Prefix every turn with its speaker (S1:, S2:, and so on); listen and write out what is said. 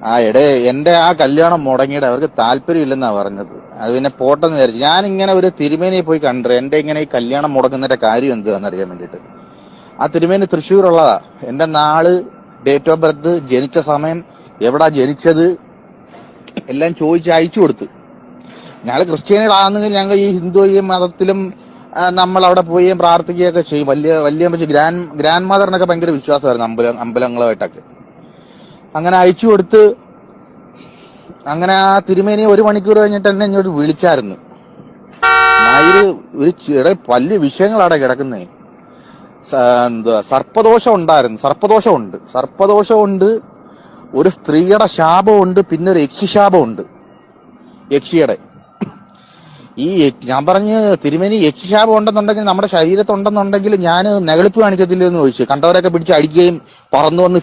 S1: ആ എടേ എന്റെ ആ കല്യാണം മുടങ്ങിയിട്ട് അവർക്ക് താല്പര്യമില്ലെന്നാ പറഞ്ഞത്. അത് പിന്നെ പോട്ടെന്ന് വിചാരിച്ചു. ഞാൻ ഇങ്ങനെ ഒരു തിരുമേനിയെ പോയി കണ്ടു എന്റെ ഇങ്ങനെ ഈ കല്യാണം മുടങ്ങുന്നതിന്റെ കാര്യം എന്താണെന്ന് അറിയാൻ വേണ്ടിട്ട് ആ തിരുമേനി തൃശ്ശൂരുള്ളതാ. എന്റെ നാൾ ഡേറ്റ് ഓഫ് ബർത്ത് ജനിച്ച സമയം എവിടാ ജനിച്ചത് എല്ലാം ചോദിച്ച് അയച്ചു കൊടുത്തു. ഞങ്ങൾ ക്രിസ്ത്യാനികളാണെങ്കിൽ ഞങ്ങൾ ഈ ഹിന്ദു ഈ മതത്തിലും നമ്മൾ അവിടെ പോയി പ്രാർത്ഥിക്കുകയൊക്കെ ചെയ്യും. വലിയ വലിയ ഗ്രാൻഡ് ഗ്രാൻഡ് മദറിനൊക്കെ ഭയങ്കര വിശ്വാസമായിരുന്നു അമ്പലം അമ്പലങ്ങളുമായിട്ടൊക്കെ അങ്ങനെ അയച്ചു കൊടുത്ത് അങ്ങനെ ആ തിരുമേനി ഒരു മണിക്കൂർ കഴിഞ്ഞിട്ട് എന്നെ ഇങ്ങോട്ട് വിളിച്ചായിരുന്നു. നായര് ഒരു ചെറിയ വലിയ വിഷയങ്ങളാടെ കിടക്കുന്നേ. എന്താ സർപ്പദോഷം ഉണ്ടായിരുന്നു. സർപ്പദോഷമുണ്ട് സർപ്പദോഷമുണ്ട് ഒരു സ്ത്രീയുടെ ശാപമുണ്ട് പിന്നെ ഒരു യക്ഷിശാപമുണ്ട് യക്ഷിയുടെ. ഈ ഞാൻ പറഞ്ഞ് തിരുമേനി യക്ഷിശാപം ഉണ്ടെന്നുണ്ടെങ്കിൽ നമ്മുടെ ശരീരത്തുണ്ടെന്നുണ്ടെങ്കിൽ ഞാൻ നെകളിപ്പ് കാണിക്കത്തില്ലെന്ന് ചോദിച്ചു. കണ്ടവരൊക്കെ പിടിച്ച് അടിക്കുകയും പറന്നു വന്ന്